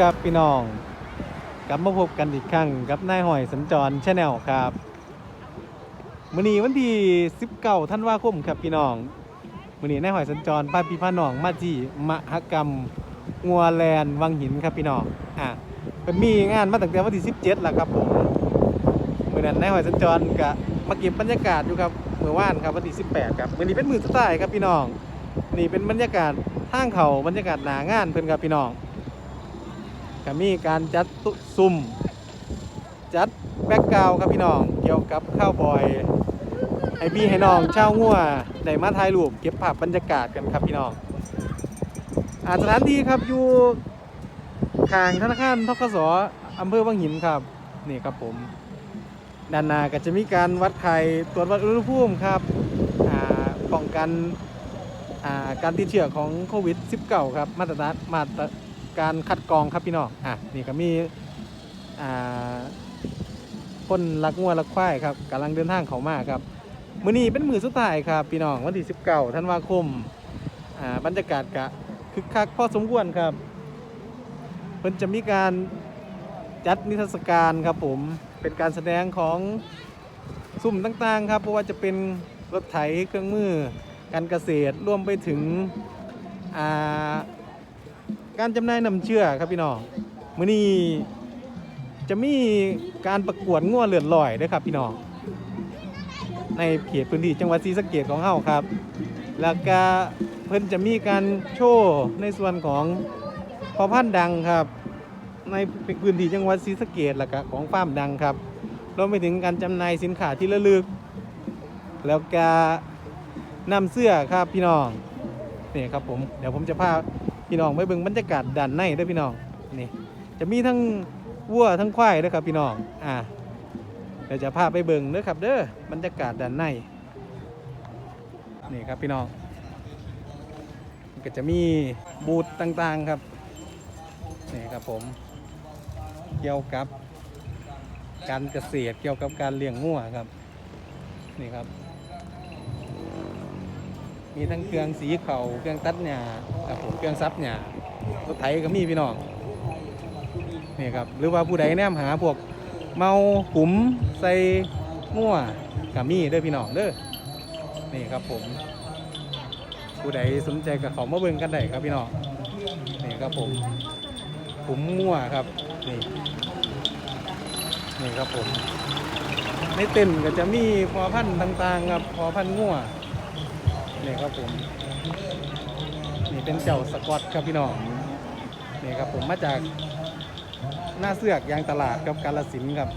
ครับพี่น้อง กลับมาพบกันอีกครั้งกับนายหอยสัญจรชาแนลครับมื้อนี้วันที่19ธันวาคมครับพี่น้องมื้อนี้นายหอยสัญจรพาพี่พาน้องมาที่มหกรรมงัวแลนวังหินครับพี่น้องอะเป็นมีงานมาตั้งแต่วันที่17แล้วครับผมมื้อนั้นนายหอยสัญจรก็มาเก็บบรรยากาศอยู่ครับเมื่อวานครับวันที่18ครับมื้อนี้เป็นมื้อสุดท้ายครับพี่น้องนี่เป็นบรรยากาศทางเขาบรรยากาศหนางานเพิ่นครับพี่น้อง ก็มีการจัดตุซุ่มจัดแบ็กกราวด์ครับพี่น้องเกี่ยวกับข้าวบอยให้พี่ให้น้องเช่างัวได้มาถ่ายรูปเก็บภาพบรรยากาศกันครับพี่น้องอาสถานที่ครับอยู่ข้างธนาคารทกสอำเภอวังหินครับนี่ครับผมด้านหน้าก็จะมีการวัดไข่ตรวจวัดอุณหภูมิครับป้องกันการติดเชื้อของโควิด -19 ครับมาตรฐานมาตร การคัดกรองครับพี่น้องอะนี่ก็มีอ่าคนรักงัวรักควายครับกำลังเดินทางเขามาครับมื้อนี้เป็นมือสุดท้ายครับพี่น้องวันที่19ธันวาคมอ่าบรรยากาศกะคึกคักพอสมควรครับเพิ่นจะมีการจัดนิทรรศการครับผมเป็นการแสดงของสุ่มต่างๆครับเพราะว่าจะเป็นรถไถเครื่องมือการเกษตรร่วมไปถึงอ่า การจำหน่ายนำเชื่อครับพี่น้องมื้อนี้จะมีการประกวดงัวเลือดลอยด้วยครับพี่น้องในเขตพื้นที่จังหวัดศรีสะเกษของเฮาครับ แล้วก็เพิ่นจะมีการโชว์ในส่วนของพอพันดังครับ ในพื้นที่จังหวัดศรีสะเกษแล้วก็ของฟาร์มดังครับรวมไปถึงการจำหน่ายสินค้าที่ระลึก แล้วก็นำเสื้อครับพี่น้องนี่ครับผมเดี๋ยวผมจะพา พี่น้องไปเบิ่งบรรยากาศด้านในเด้วยพี่น้องนี่จะมีทั้งวัวทั้งควายเด้วยครับพี่น้องอ่าเดี๋ยวจะพาไปเบิ่งเด้อครับเด้อบรรยากาศด้านในนี่ครับพี่น้องก็จะมีบูธต่างๆครับนี่ครับผมเกี่ยวกับการเกษตรเกี่ยวกับการเลี้ยงงัวครับนี่ครับ มีทั้งเครื่องสีเขาเครื่องตัดหญ้าครับผมเครื่องซับหญ้ารถไถก็มีพี่น้องนี่ครับหรือว่าผู้ใดแนมหาพวกเมาขุมใส่งัวก็มีเด้อพี่น้องเด้อนี่ครับผม ผู้ใดสนใจกับเขามาเบิ่งกันได้ครับพี่น้องนี่ครับผมขุมงัวครับนี่นี่ครับผมในเต็นก็จะมีพอพันธุ์ต่างๆครับพอพันธุ์งัว นี่ครับผม นี่เป็นเจ้าสกอตครับพี่น้อง นี่ครับผมมาจากหน้าเสือกยางตลาดกับกาลสินครับ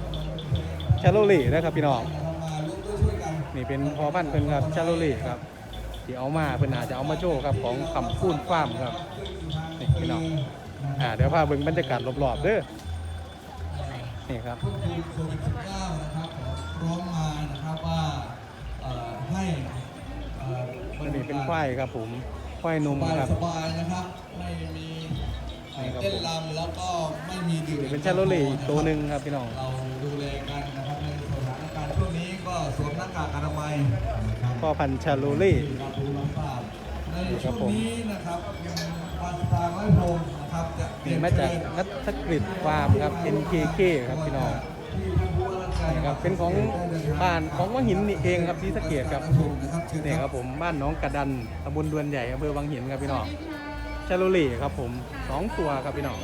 ชาโลล่นะครับพี่น้อง นี่เป็นพอพันธุ์เป็นครับชาโลล่ครับที่เอามาเพิ่นอาจจะเอามาโชว์ครับของคำพูนฟาร์มครับ นี่พี่น้อง อ่าเดี๋ยวพาเบิ่งบรรยากาศรอบๆเด้อ นี่ครับโควิด19นะครับขอร้องมานะครับ ควายครับผมควายนมสบายครับสบายนะครับไม่มีเอ่อนี่ครับเต้นรำแล้วก็ไม่มีดื่มนี่เป็นชาโลเล่อีกตัวหนึ่งครับพี่น้องเราดูแลกันนะครับในสถานการณ์ช่วงนี้ก็สวมหน้ากากอนามัยนะครับพ่อพันธุ์ชาโลเล่รับรู้รับทราบในครัช่บวงผมนี้นะครับวันทางร้อยโพงนะครับจะเปลี่นี่ยนมาจากชื่อนัทกฤษฟาร์มครับ NKK ครับพี่น้อง ครับเป็นของบ้านของวังหินนี่เองครับศรีสะเกดครับนี่ครับผมบ้านน้องกระดันตำบลดวนใหญ่อำเภอวังหินครับพี่น้องชาโลเล่ครับผมสองตัวครับพี่น้อง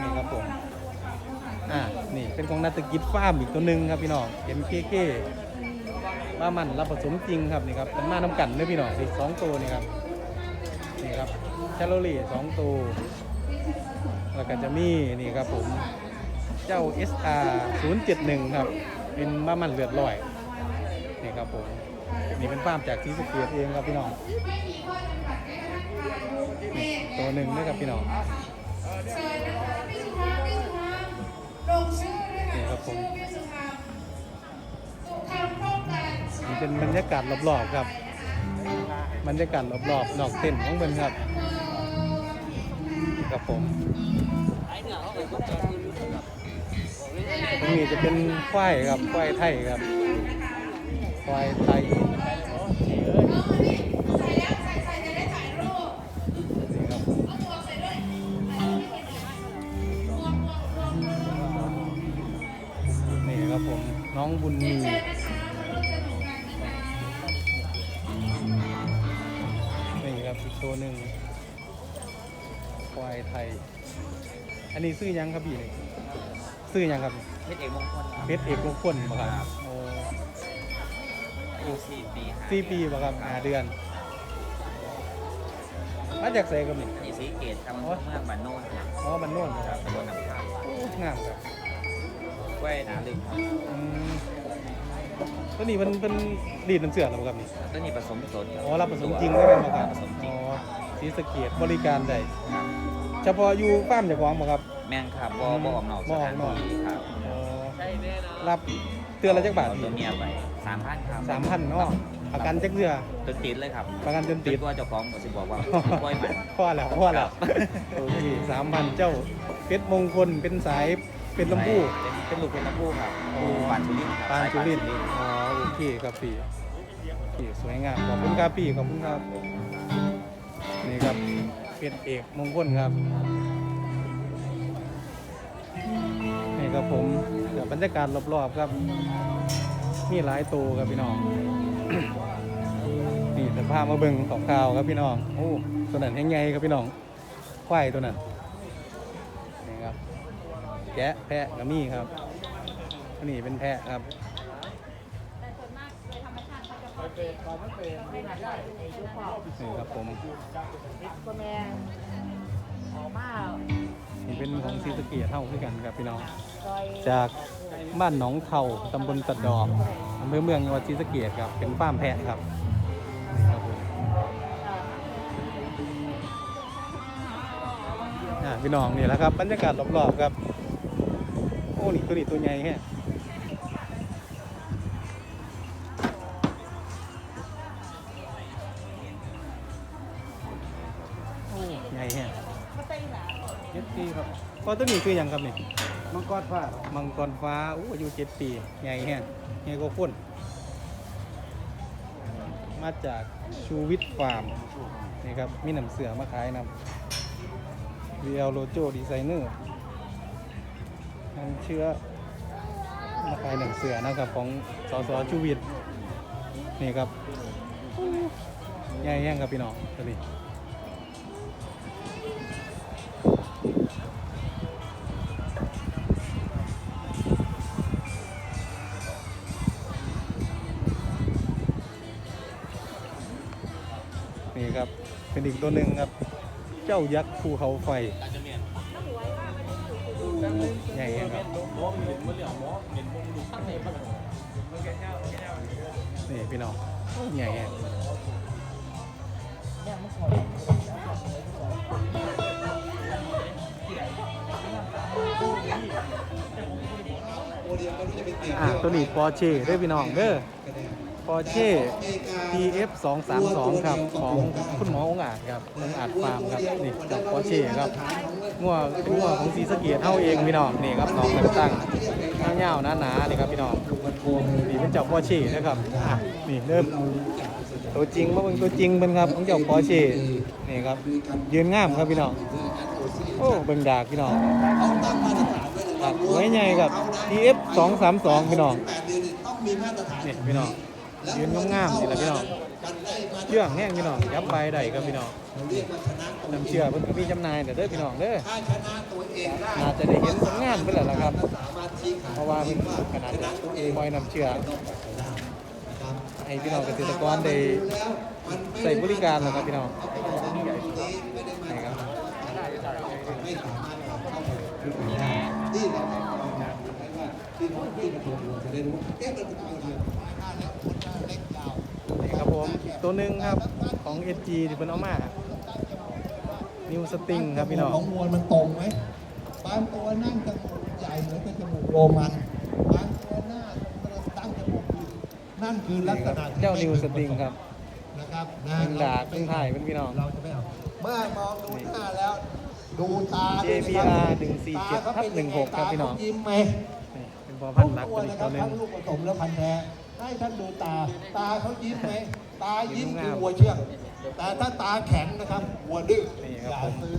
นี่ครับผมอ่านี่เป็นของนัตกิจฟาร์มอีกตัวหนึ่งครับพี่น้อง MKK บ้ามันรับผสมจริงครับนี่ครับมันมาน้ำกันเด้อพี่น้องอีกสองตัวนี่ครับนี่ครับชาโลเล่สองตัวแล้วก็จะมีนี่ครับผม เจ้า SR 071 ครับ เป็นบ้ามันเลือดลอยนี่ครับผมนี่เป็นฟาร์มจากซีสเกียเองครับพี่น้องนี่ตัวหนึ่งนะครับพี่น้องนี่ครับผมนี่เป็นบรรยากาศรอบๆครับบรรยากาศรอบๆนอกเต็นท์ของเบินครับนี่ครับผม ตรงนี้จะเป็นควายครับควายไทยครับควายไทยนี่ครับน้องบุญมีนี่ครับอีกตัวหนึ่งควายไทย อันนี้ซื้อยังครับพี่นี่ซื้อยังครับ เพชรเอกมงคลครับเพชรเอกมงคลบ่ครับโอ้อายุสี่ปีห้าสี่ปีบ่ครับห้าเดือนมาจากไสครับนี่ อันนี้สีเกตครับอ๋อเมืองบ้านโน่นครับอ๋อมันโน่นครับตำบลน้ำข้าวโอ้งามครับกล้วยหนาลึกครับอืมตัวนี้มันเป็นดีดน้ำเสือหรือเปล่าครับนี่ตัวนี้ผสมสดอ๋อรับผสมจริงได้ไหมครับผสมจริอ๋งอสีสะเกตบริการได้ครับเฉพาะอยู่ฟาร์มจากของบ่ครับ แม่นครับบ่บ่ออกนอกสถานบ่ออกนอกที่ครับอ๋อ รับเตือนละจักบาทเอาตัวเมียไปสามพันครับสามพันเนาะประกันจักเรือจนติดเลยครับประกันจนติด ตัวเจ้าของก็สิบอกว่าปล่อยมัน พ่อแล้วพ่อแล้วครับ โอเคสามพันเจ้าเพชรมงคลเป็นสายเป็นลำพูเป็นเป็นลูกเป็นลำพูครับอ๋อปานจุลินทร์ครับปานจุลินทร์สายอ๋อโอเคครับพี่พี่สวยงามขอบคุณครับพี่ขอบคุณครับ นี่ครับเป็นเอกมงคลครับ นี่ครับผมเดี๋ยว บรรยากาศรอบๆครับ มีหลายตัวครับพี่น้อง นี่แต่พามาเบิ่งของข่าวครับพี่น้อง โอ้ตัวนั้นยังไงครับพี่น้องควายตัวนั้นนี่ครับ แกะแพะก็มีครับนนี้เป็นแพะครับนี่ครับผมก็แม่ออกมา นี่เป็นของซีสะเกียเท่าคือกันครับพี่น้องซอยจากบ้านหนองเท่าตำบลตะดอกอำเภอเมืองจังหวัดศรีสะเกียครับ เป็นฟาร์มแพะครับนี่ครับผมอ่าพี่น้องนี่แหละครับบรรยากาศรอบๆครับ โอ้นี่ตัวนี้ตัวใหญ่แฮะ ปีครับพอตัวนี้คือหยังครับนี่มังกรฟ้ามังกรฟ้าอู้อายุเจ็ดปีใหญ่แฮะใหญ่กว่าคนมาจากชูวิทย์ฟาร์มนี่ครับมีหนังเสือมาขายนำ VL Lojo Designer น้ำเชื้อมาขายหนังเสือนะครับของสสชูวิทย์นี่ครับใหญ่แห้งครับพี่น้องตัวนี้นี่ อีกตัวหนึ่งครับ เจ้ายักษ์ภูเขาไฟใหญ่ครับนี่พี่น้องใหญ่อะตัวนี้ปอร์เช่เด้พี่น้องเด้อ ปอร์เช่ TF 2 3 2ครับของคุณหมอองค์อาจครับองอาจฟาร์มครับนี่กับปอร์เช่ครับงัวเป็นงัวของสีสะเกียเท่าเองพี่น้องนี่ครับน้องเต็มตั้งเงาวๆหนาๆนี่ครับพี่น้องนี่เป็นเจ้าปอร์เช่นะครับอะนี่เริ่มตัวจริงมาเป็นตัวจริงเป็นครับของเจ้าปอร์เช่นี่ครับยืนงามครับพี่น้องโอ้เบิ่งดากพี่น้องไว้เลยครัว่าบไว้ใหญ่ครับ TF 2 3 2พี่น้องแปดเดืองมีมาตรฐานนี่พี่น้อง ยืนงามๆนี่แหละพี่น้องเชื่องแห้งพี่น้องยับใบได้ครับพี่น้องน้ำเชื่อเพิ่นก็มีจำหน่ายเด้อพี่น้องเด้อน่าจะได้เห็นผลงานเพิ่นแล้วล่ะครับ เพราะว่าเพิ่นขนาดชนะตัวเองปล่อยน้ำเชื่อให้พี่น้องเกษตรกรได้ใส่บริการแล้วครับพี่น้องไม่ได้มานี่ครับ ที่น้องที่มาถูกจะได้รู้เอ๊ะเราจะเอาอะไรนี่ครับผมอีกตัวหนึ่งครับของ SG ที่เพิ่นเอามานิวสติงครับพี่น้องของมวลมันตรงไหมบางตัวนั่งจมูกใหญ่เหมือนเป็นจมูกโรมันบางตัวหน้าตั้งจมูกผิดนั่นคือลักษณะที่เจ้าไม่นิวพึงสติงประสครับนะครับนะเพิ่งด่าเพิ่งถ่ายเป็นพี่น้องเราจะไม่เอาเมื่อมองดูหน้าแล้ว ดูตา JPR 147ทับ16ครับพี่น้องตาเขายิ้มไหมนี่เป็น พอพันธุ์หลักทุตัวนะอีกคตัรัวบหนึ่งทั้งลูกผสมและพันธุ์แท้ให้ท่านดูตา ตาเขายิ้มไหมตายิ้มยิ้มคืงามอวัวเชื่องแต่ถ้าตาแข็งนะครับวัวดื้อนี่อครับย่าผมซื้อ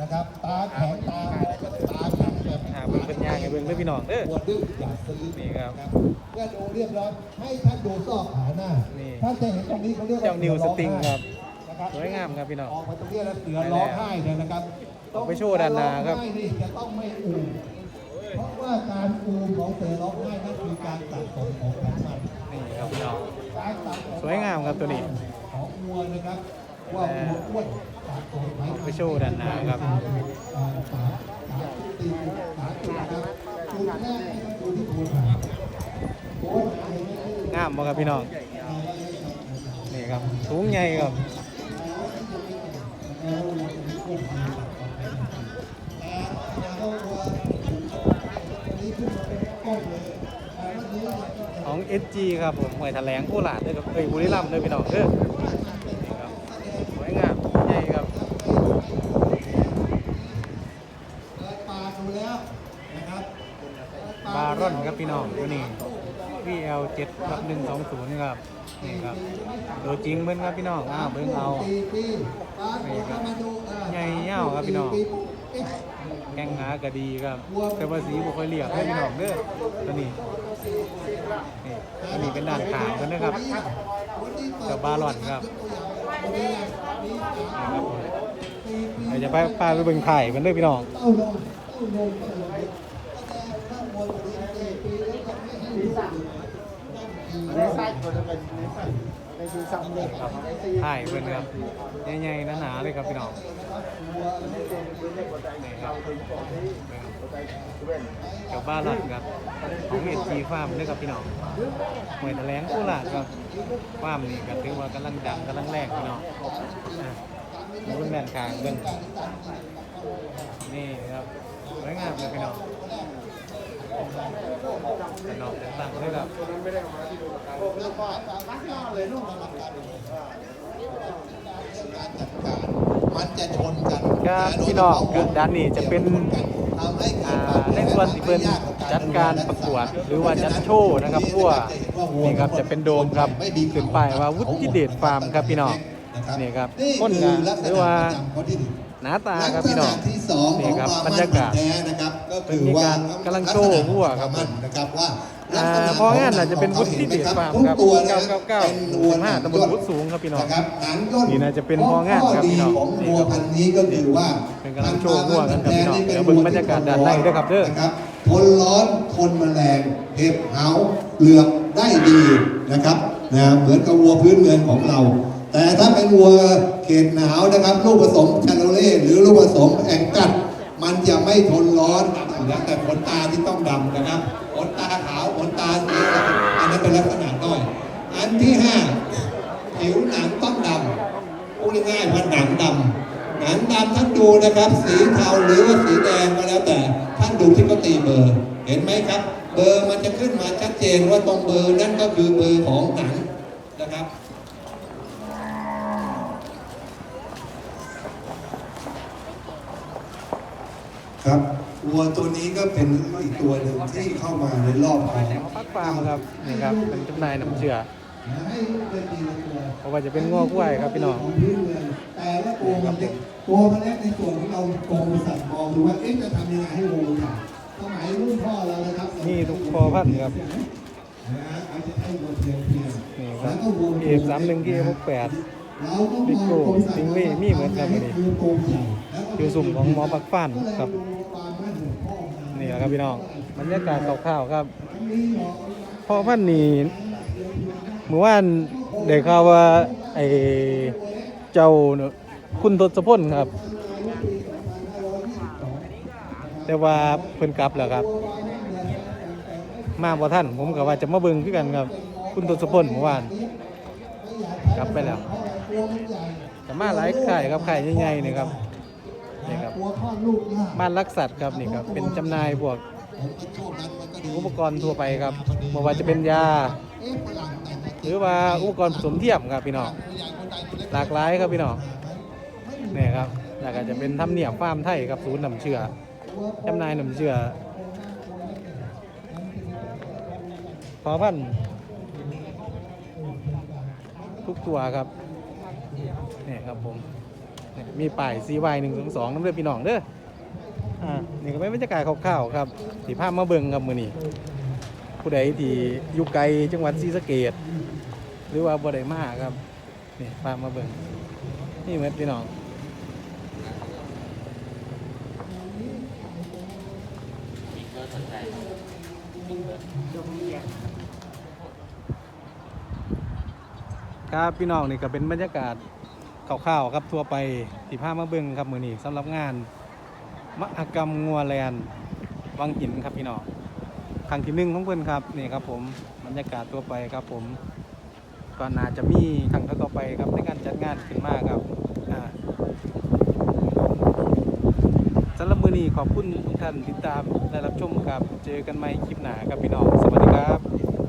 นะครับ ตาแข็งตาตาแข็งแบบห้าเบิ่งเป็นย่างให้เบิ่งเด้อพี่น้องเด้อวัวดื้ออย่าซื้อนี่ครับเมื่อดูเรียบร้อยให้ท่านดูซอกขาหน้านี่ท่านจะเห็นตรงนี้เขาเรียกว่าเจ้านิวสติงครับนะครับสวยงามครับพี่น้องออกมาตรงนี้แล้วเสือร้องไห้เนี่ยนะครับ เอาไปโชว์ด้านหน้าครับเสือองไห้นี่จะต้องไม่อูม เพราะว่าการอูมของเสือร้องไห้นั่นคือการสะสมของไขมันนี่ครับพี่น้อง การสะสมสวยงามครับตัวนี้ ของวัวนะครับว่าวัวอ้วนสะสมไขมันไปโชว์ด้านหน้าครับอ่าสามสามจุดสี่สามจุดนะครับจุดแรกให้ท่านดูที่โคนขาโคนขาเห็นไหมที่งามบ่ครับพี่น้องนี่ครับสูงใหญ่ครับ ของ SG ครับผมหวยแถลงโคราชเด้อครับเอ้ยบุรีรัมย์เด้อพี่น้องเด้อนี่ครับสวยงามใหญ่ครับเปิดปากดูแล้วนะครับบารอนครับพี่น้องตัวนี้ VL 7กับ120ครับนี่ครับตัวจริงเบิ่งครับพี่น้องอ้าวเบิ่งเอาสี่ปีปากดูเข้ามาดูเออใหญ่ยาวครับพี่น้องสี่ปีเอ๊ะ แข้งขาก็ดีครับ แต่ว่าสีบ่ค่อยเรียบเด้อพี่น้องเด้อตัวนี้นี่ตัวนี้เป็นด้านขางกันนะครับกับบารอนครับนี่ครับผมเดี๋ยวจะไปพาไปเบิ่งไข่กันเด้อพี่น้องเต้านมเต้านมเต้านมข้างบนตัวนี้สี่ปีแล้วก็ไม่ให้ดูในไส้ตัวจะเป็นในไส้ ในดูซ้ำเลยครับไข่เพิ่นครับใหญ่ๆหนาๆเลยครับพี่น้องนี่ครับกับบ้านหลัดครับของเอจีฟาร์มด้วยครับพี่น้องหวยแถลงโคราชครับฟาร์มนี่ก็ถือว่ากำลังดังกำลังแรกพี่น้องนี่เพิ่นแมนกลางเบิ่งนี่ครับสวยงามเลยพี่น้อง แต่นอกแต่ตั้งเลยครับมันจะชนกันครับพี่น้องครับด้านนี้จะเป็นให้เกิอ่าในส่วนที่เพิ่นจัดการประกวดหรือว่าจัดโชว์นะครับทั่วนี่ครับจะเป็นโดมครับขึ้นไปว่าวุฒิเดชฟาร์มครับพี่น้องนี่ครับนี่คนงาอนหรือว่าหน้าตาครับพี่น้องลักษณะที่สองขนี่ครับความบรรยากาศ มั่นแท้นะครับก็เป็นคือมีว่าการกำลังโชว์หัวครับลักษณะของวามมั่นนะครับว่าอ่าลักษณะพองานน่ะจะเป็นวุฒิเดชฟาร์มครับทุกตัวนะ999เป็นวัวหนัง15ตำบลวุฒิสูงครับพี่น้องนะครับหนังย่นนี่น่าจะเป็นพ่องานครับพี่น้องข้ดีของวัวพันธุ์นี้ก็คือว่าเป็นกำลังโชว์หัวกันครับพี่น้องเดี๋ยวเบิ่งบรรยากาศด้านในด้วยครับเด้อนะครับทนร้อนทนแมลงเห็บเหาเหลือบได้ดีนะครับนะเหมือนกับวัวพื้นเมืองของเรา แต่ถ้าเป็นวัวเขตหนาวนะครับ ลูกผสมชาโลเล่หรือลูกผสมแองกัด มันจะไม่ทนร้อนนะแต่ขนตาที่ต้องดำนะครับขนตาขาวขนตาสีอันนั้นเป็นลักษณะด้อย อันที่ห้าผิวหนังต้องดำพูดง่ายๆว่าหนังดำหนังดำท่านดูนะครับ สีเทาหรือว่าสีแดงก็แล้วแต่ท่านดูที่เขาตีเบอร์เห็นไหมครับ เบอร์มันจะขึ้นมาชัดเจนว่าตรงเบอร์นั่นก็คือเบอร์ของหนังนะครับ วัวตัวนี้ก็เป็นอีกตัวหนึ่งที่เข้ามาในรอบของปักฟาร์มครับนี่ครับเป็นจำหน่ายน้ำเชื่อให้เป็นตีละตัวเพราะว่าจะเป็นง้อกล้วยครับพี่น้องของพื้นเมืองแต่ละตัวมันเล็กตัวมันเล็กในส่วนที่เรากรมบริษัทมองดูว่าเอ๊ะจะทำยังไงให้วัวมันใหญ่สมัยรุ่นพ่อเรานะครับนี่ทุกพอพันธุ์ครับนะฮะเขาจะให้วัวเพียงเพียงนี่ครับแล้วก็วัวเอฟสามหนึ่งเอฟหกแปดเราก็มบิ๊กองโก้กรมบริษัทซิงเว่มีเหมือนกันว่าเลยคือตัวใหญ่แล้วก็อยู่สุ่มของหมอปักฟันก็เลยครับ นี่แหละครับพี่น้องบรรยากาศคร่าวๆครับเหรอพอพันนี่เมื่อวานได้ข่าวว่าไอ้เจ้าคุณทศพลครับ แต่ว่าเพิ่นกลับแล้วครับ มาบ่ท่านผมก็ว่าจะมาเบิ่งคือกันครับ คุณทศพลเมื่อวาน กลับไปแล้วแต่มาหลายค่ายครับค่ายใหญ่ๆนี่ครับ นี่ครับวัวคลอดลูกยากบ้านรักสัตว์ครับนี่ครับเป็นจำหน่ายพวกผมก็ช่วงนั้นมันก็ดีอุปกรณ์ทั่วไปครับไม่ว่าจะเป็นยาเอ๊ะฝรั่งแต่งมาหรือว่าอุปกรณ์ผสมเทียมครับพี่น้องผู้ใหญ่คนใดคนเล็กหลากหลายครับพี่น้องนี่ครับแล้วก็จะเป็นทำเนียบฟาร์มไทยครับศูนย์นำเชื่อจำหน่ายนำเชื่อพอพันธุ์ทุกตัวครับนี่ครับผมนี่ มีป้าย CY 1 2 2น้ำเลือดพี่น้องเด้ออ่านี่ก็เป็นบรรยากาศคร่าวๆครับที่ภาพมาเบิ่งครับมือนี้ผู้ใดที่อยู่ไกลจังหวัดศรีสะเกษหรือว่าบ่ได้มาครับนี่ภาพมาเบิ่งนี่เหมือนพี่น้องครับพี่น้องนี่ก็เป็นบรรยากาศ ข่าวๆครับทั่วไปที่พามาเบิ่งครับมือนี้สำหรับงาน มหกรรมงัวแลนวังหินครับพี่น้องครั้งที่หนึ่งของเพิ่อนครับนี่ครับผมบรรยากาศทั่วไปครับผมก็น่าจะมีครั้งต่อไปครับในการจัดงานขึ้นมากครับสำหรับมือนี้ขอบคุณทุกท่านติดตามและรับชมครับ เจอกันใหม่คลิปหน้าครับพี่น้องสวัสดีครับ